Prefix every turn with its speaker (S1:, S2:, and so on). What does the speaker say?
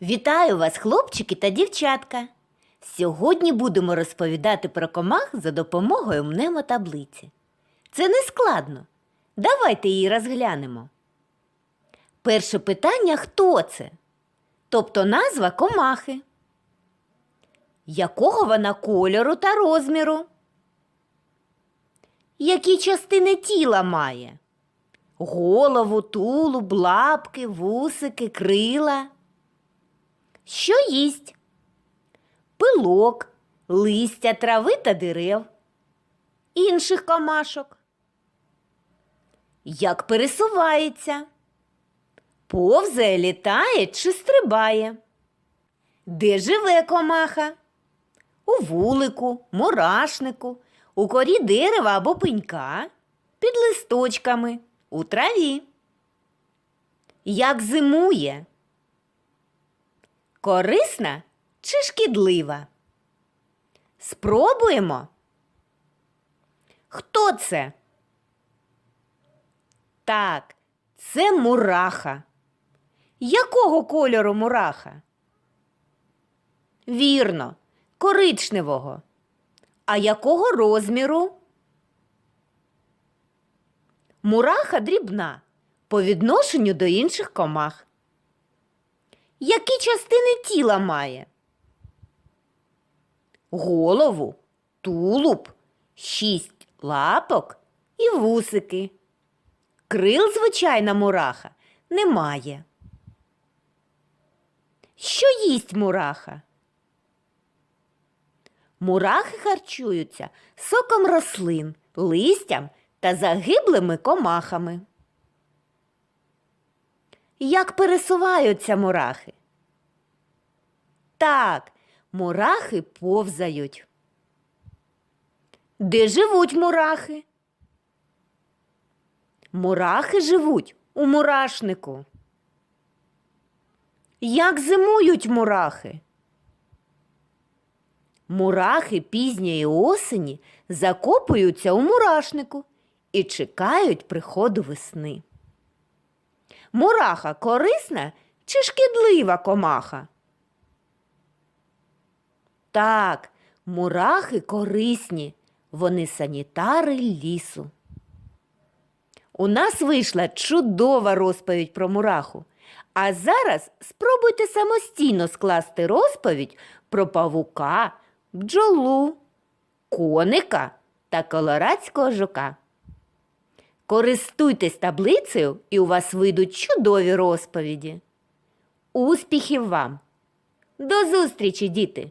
S1: Вітаю вас, хлопчики та дівчатка! Сьогодні будемо розповідати про комах за допомогою мнемотаблиці. Це не складно. Давайте її розглянемо. Перше питання хто це? Тобто назва комахи. Якого вона кольору та розміру? Які частини тіла має? Голову, тулуб, лапки, вусики, крила. Що їсть? Пилок, листя трави та дерев, інших комашок. Як пересувається? Повзає, літає чи стрибає? Де живе комаха? У вулику, мурашнику, у корі дерева або пенька, під листочками, у траві. Як зимує? Корисна чи шкідлива? Спробуємо. Хто це? Так, це мураха. Якого кольору мураха? Вірно, коричневого. А якого розміру? Мураха дрібна по відношенню до інших комах. Які частини тіла має? Голову, тулуб, шість лапок і вусики. Крил звичайна мураха не має. Що їсть мураха? Мурахи харчуються соком рослин, листям та загиблими комахами. Як пересуваються мурахи? Так, мурахи повзають. Де живуть мурахи? Мурахи живуть у мурашнику. Як зимують мурахи? Мурахи пізньої осені закопуються у мурашнику і чекають приходу весни. Мураха корисна чи шкідлива комаха? Так, мурахи корисні, вони санітари лісу. У нас вийшла чудова розповідь про мураху. А зараз спробуйте самостійно скласти розповідь про павука, бджолу, коника та колорадського жука. Користуйтесь таблицею, і у вас вийдуть чудові розповіді. Успіхів вам! До зустрічі, діти!